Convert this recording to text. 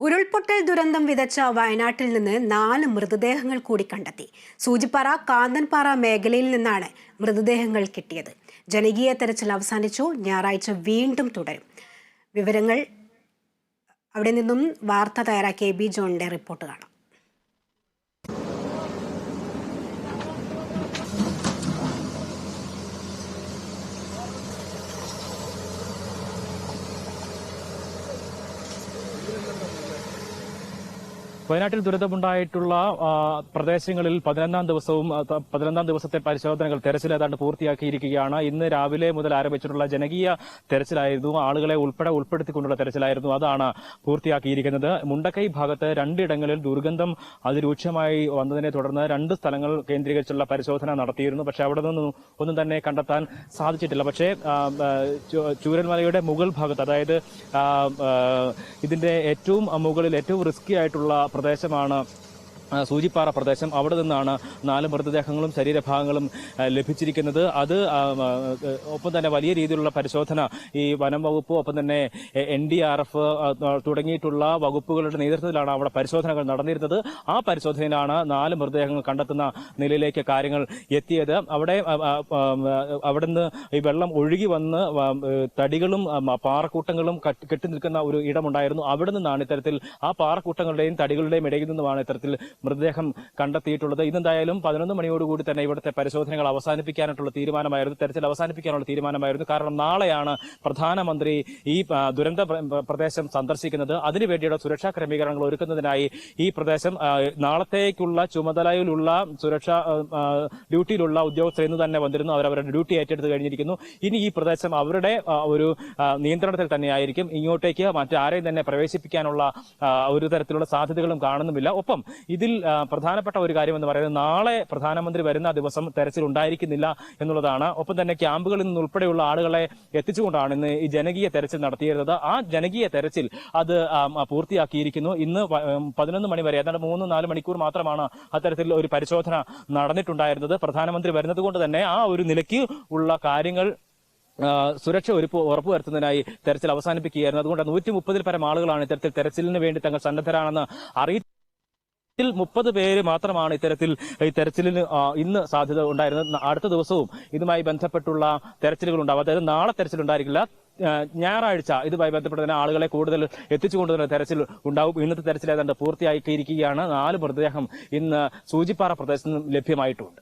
ഉരുൾപൊട്ടൽ ദുരന്തം വിതച്ച വയനാട്ടിൽ നിന്ന് നാല് മൃതദേഹങ്ങൾ കൂടി കണ്ടെത്തി. സൂചിപ്പാറ കാന്തൻപാറ മേഖലയിൽ നിന്നാണ് മൃതദേഹങ്ങൾ കിട്ടിയത്. ജനകീയ തെരച്ചിൽ അവസാനിച്ചു. ഞായറാഴ്ച വീണ്ടും തുടരും. വിവരങ്ങൾ അവിടെ നിന്നും വാർത്ത തയ്യാറാക്കിയ ബി ജോണിന്റെ റിപ്പോർട്ട് കാണാം. വയനാട്ടിൽ ദുരിതമുണ്ടായിട്ടുള്ള പ്രദേശങ്ങളിൽ പതിനൊന്നാം ദിവസവും പതിനൊന്നാം ദിവസത്തെ പരിശോധനകൾ തെരച്ചിൽ ഏതാണ്ട് പൂർത്തിയാക്കിയിരിക്കുകയാണ്. ഇന്ന് രാവിലെ മുതൽ ആരംഭിച്ചിട്ടുള്ള ജനകീയ തെരച്ചിലായിരുന്നു. ആളുകളെ ഉൾപ്പെടെ ഉൾപ്പെടുത്തിക്കൊണ്ടുള്ള തെരച്ചിലായിരുന്നു അതാണ് പൂർത്തിയാക്കിയിരിക്കുന്നത്. മുണ്ടക്കൈ ഭാഗത്ത് രണ്ടിടങ്ങളിൽ ദുർഗന്ധം അതിരൂക്ഷമായി വന്നതിനെ തുടർന്ന് രണ്ട് സ്ഥലങ്ങൾ കേന്ദ്രീകരിച്ചുള്ള പരിശോധന നടത്തിയിരുന്നു. പക്ഷേ അവിടെ നിന്നും ഒന്നും തന്നെ കണ്ടെത്താൻ സാധിച്ചിട്ടില്ല. പക്ഷേ ചൂരൽമലയുടെ മുകൾ ഭാഗത്ത് അതായത് ഇതിന്റെ ഏറ്റവും മുകളിൽ ഏറ്റവും റിസ്കി ആയിട്ടുള്ള പ്രദേശമാണ് സൂചിപ്പാറ പ്രദേശം അവിടെ നിന്നാണ് നാല് മൃതദേഹങ്ങളും ശരീരഭാഗങ്ങളും ലഭിച്ചിരിക്കുന്നത്. അത് ഒപ്പം തന്നെ വലിയ രീതിയിലുള്ള പരിശോധന ഈ വനം വകുപ്പ് ഒപ്പം തന്നെ എൻ ഡി ആർ എഫ് തുടങ്ങിയിട്ടുള്ള വകുപ്പുകളുടെ നേതൃത്വത്തിലാണ് അവിടെ പരിശോധനകൾ നടന്നിരുന്നത്. ആ പരിശോധനയിലാണ് നാല് മൃതദേഹങ്ങൾ കണ്ടെത്തുന്ന നിലയിലേക്ക് കാര്യങ്ങൾ എത്തിയത്. അവിടെ അവിടുന്ന് ഈ വെള്ളം ഒഴുകി വന്ന് തടികളും പാറക്കൂട്ടങ്ങളും കെട്ടി കെട്ടി നിൽക്കുന്ന ഒരു ഇടമുണ്ടായിരുന്നു. അവിടെ നിന്നാണ് ഇത്തരത്തിൽ ആ പാറക്കൂട്ടങ്ങളുടെയും തടികളുടെയും ഇടയിൽ നിന്നുമാണ് ഇത്തരത്തിൽ മൃതദേഹം കണ്ടെത്തിയിട്ടുള്ളത്. ഇന്നെന്തായാലും പതിനൊന്ന് മണിയോടുകൂടി തന്നെ ഇവിടുത്തെ പരിശോധനകൾ അവസാനിപ്പിക്കാനായിട്ടുള്ള തീരുമാനമായിരുന്നു. തെരച്ചിൽ അവസാനിപ്പിക്കാനുള്ള തീരുമാനമായിരുന്നു. കാരണം നാളെയാണ് പ്രധാനമന്ത്രി ഈ ദുരന്ത പ്ര- പ്രദേശം സന്ദർശിക്കുന്നത്. അതിനുവേണ്ടിയുള്ള സുരക്ഷാ ക്രമീകരണങ്ങൾ ഒരുക്കുന്നതിനായി ഈ പ്രദേശം നാളത്തേക്കുള്ള ചുമതലയിലുള്ള സുരക്ഷാ ഡ്യൂട്ടിയിലുള്ള ഉദ്യോഗസ്ഥർ ഇന്ന് തന്നെ വന്നിരുന്നു. അവർ അവരുടെ ഡ്യൂട്ടി ഏറ്റെടുത്ത് കഴിഞ്ഞിരിക്കുന്നു. ഇനി ഈ പ്രദേശം അവരുടെ ഒരു നിയന്ത്രണത്തിൽ തന്നെയായിരിക്കും ഇങ്ങോട്ടേക്ക് മറ്റാരെയും തന്നെ പ്രവേശിപ്പിക്കാനുള്ള ഒരു തരത്തിലുള്ള സാധ്യതകളും കാണുന്നുമില്ല. ഒപ്പം ഇതിൽ പ്രധാനപ്പെട്ട ഒരു കാര്യം എന്ന് പറയുന്നത് നാളെ പ്രധാനമന്ത്രി വരുന്ന ദിവസം തെരച്ചിൽ ഉണ്ടായിരിക്കുന്നില്ല എന്നുള്ളതാണ്. ഒപ്പം തന്നെ ക്യാമ്പുകളിൽ നിന്ന് ഉൾപ്പെടെയുള്ള ആളുകളെ എത്തിച്ചുകൊണ്ടാണ് ഇന്ന് ഈ ജനകീയ തെരച്ചിൽ നടത്തിയിരുന്നത്. ആ ജനകീയ തെരച്ചിൽ അത് പൂർത്തിയാക്കിയിരിക്കുന്നു. ഇന്ന് പതിനൊന്ന് മണി വരെ ഏതാണ്ട് മൂന്ന് നാല് മണിക്കൂർ മാത്രമാണ് അത്തരത്തിൽ ഒരു പരിശോധന നടന്നിട്ടുണ്ടായിരുന്നത്. പ്രധാനമന്ത്രി വരുന്നത് കൊണ്ട് തന്നെ ആ ഒരു നിലയ്ക്ക് ഉള്ള കാര്യങ്ങൾ സുരക്ഷ ഒരുപ്പ് ഉറപ്പുവരുത്തുന്നതിനായി തെരച്ചിൽ അവസാനിപ്പിക്കുകയായിരുന്നു. അതുകൊണ്ട് നൂറ്റി മുപ്പതിൽ പരം ആളുകളാണ് ഇത്തരത്തിൽ തെരച്ചിലിന് വേണ്ടി തങ്ങൾ സന്നദ്ധരാണെന്ന് അറിയിച്ചു. ഇതിൽ മുപ്പത് പേര് മാത്രമാണ് ഇത്തരത്തിൽ ഈ തെരച്ചിലിന് ഇന്ന് സാധ്യത ഉണ്ടായിരുന്നത്. അടുത്ത ദിവസവും ഇതുമായി ബന്ധപ്പെട്ടുള്ള തെരച്ചിലുകൾ ഉണ്ടാവും അതായത് നാളെ തെരച്ചിൽ ഉണ്ടായിരിക്കില്ല ഞായറാഴ്ച ഇതുമായി ബന്ധപ്പെട്ട് തന്നെ ആളുകളെ കൂടുതൽ എത്തിച്ചുകൊണ്ട് തന്നെ തെരച്ചിൽ ഉണ്ടാവും. ഇന്നത്തെ തെരച്ചിൽ ഏതാണ്ട് പൂർത്തിയാക്കിയിരിക്കുകയാണ് നാല് മൃതദേഹം ഇന്ന് സൂചിപ്പാറ പ്രദേശത്ത് നിന്നും ലഭ്യമായിട്ടുണ്ട്.